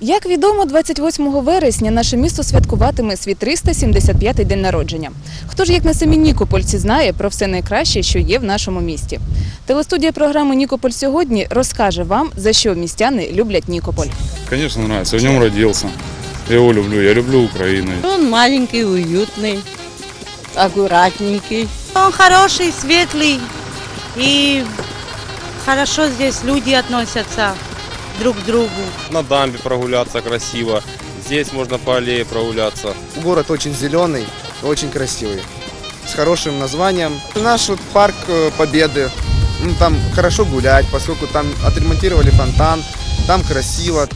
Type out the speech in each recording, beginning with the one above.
Як відомо, 28 вересня наше місто святкуватиме свій 375-й день народження. Хто ж, як не самі Нікопольці, знає про все найкраще, що є в нашому місті? Телестудія програми Нікополь сьогодні розкаже вам, за що містяни люблять Нікополь. Конечно, нравится. Я в нем родился. Я его люблю. Я люблю Украину. Он маленький, уютный, аккуратненький. Он хороший, светлый и хорошо здесь люди относятся друг к другу. на дамбе прогуляться красиво. Здесь можно по аллее прогуляться. Город очень зеленый, очень красивый, с хорошим названием. Наш вот парк э, Победы, ну, там хорошо гулять, поскольку там отремонтировали фонтан, там красиво.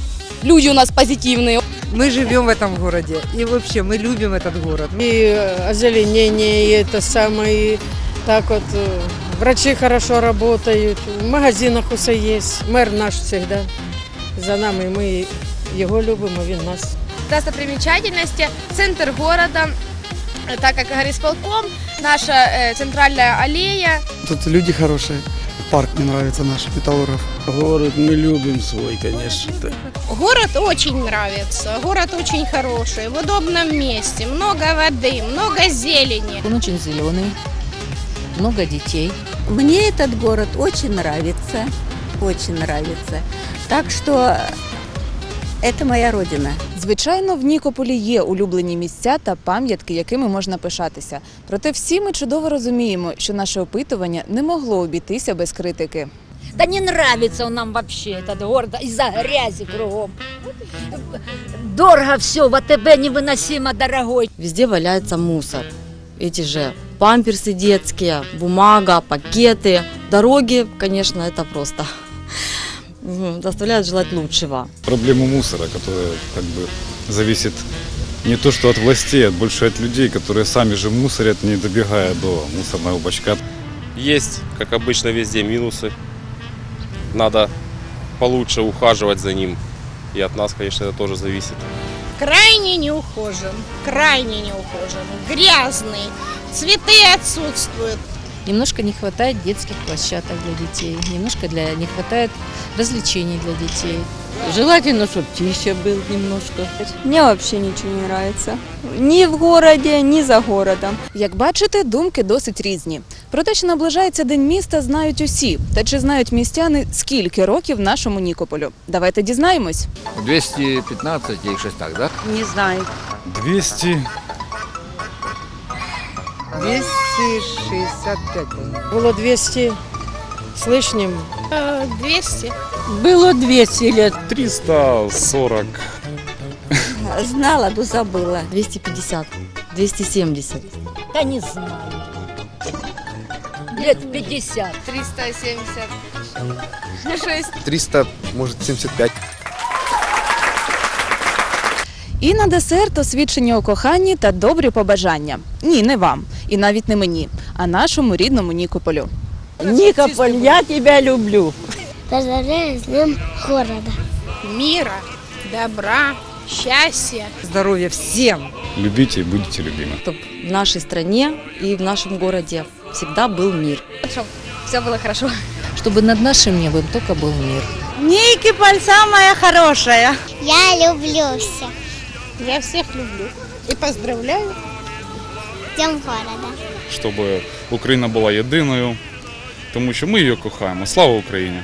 люди у нас позитивные. Мы живем в этом городе. И вообще мы любим этот город. И озеленение, и это самое, и так вот, э, врачи хорошо работают, в магазинах усе есть. Мэр наш всегда за нами, ми його любимо, він нас. Достопримечательности, центр города, э, так как горисполком, наша э, центральная аллея. Тут люди хорошие. Парк мне нравится наш, Металлургов. Город мы любим свой, конечно. Город очень нравится, город очень хороший, в удобном месте, много воды, много зелени. Он очень зеленый, много детей. Мне этот город очень нравится, очень нравится. Так что это моя родина. Звичайно, в Нікополі є улюблені місця та пам'ятки, якими можна пишатися. Проте всі ми чудово розуміємо, що наше опитування не могло обійтися без критики. Да не нравится он нам вообще этот город из-за грязи кругом. Дорого все, ВТБ невыносимо дорогой. Везде валяется мусор. Эти же памперсы детские, бумага, пакеты. Дороги, конечно, это просто Заставляют желать лучшего. Проблему мусора, которая как бы зависит не то что от властей, а больше от людей, которые сами же мусорят, не добегая до мусорного бачка. Есть, как обычно, везде минусы. Надо получше ухаживать за ним. И от нас, конечно, это тоже зависит. Крайне неухожен, крайне неухожен, грязный, цветы отсутствуют. Немножко не хватает детских площадок для детей, немножко для, не хватает развлечений для детей. Желательно, чтобы тише был немножко. Мне вообще ничего не нравится. Ни в городе, ни за городом. Як бачите, думки досить різні. Про те, що наближається День міста, знають усі. Та чи знають містяни, скільки років нашому Нікополю? Давайте дізнаємось. 215 и щось так, да? Не знаю. 200, 265, по-моему. Було 200 з лишнім. Э, 200. Было 200 лет. 340. Знала, но забыла. 250, 270. Да не знаю. Лет 50. 376. 300, может, 75. І на десерт освідчення у коханні та добрі побажання. Ні, не вам, і навіть не мені, а нашому рідному Нікополю. Никополь, я тебя люблю. Поздравляю с днем города. Мира, добра, счастья. Здоровья всем! Любите и будете любимы. Чтобы в нашей стране и в нашем городе всегда был мир. Все было хорошо. Чтобы над нашим небом только был мир. Никиполь самая хорошая. Я люблю всех. Я всех люблю. И поздравляю. Днем города. Щоб Україна була єдиною, тому що ми її кохаємо. Слава Україні!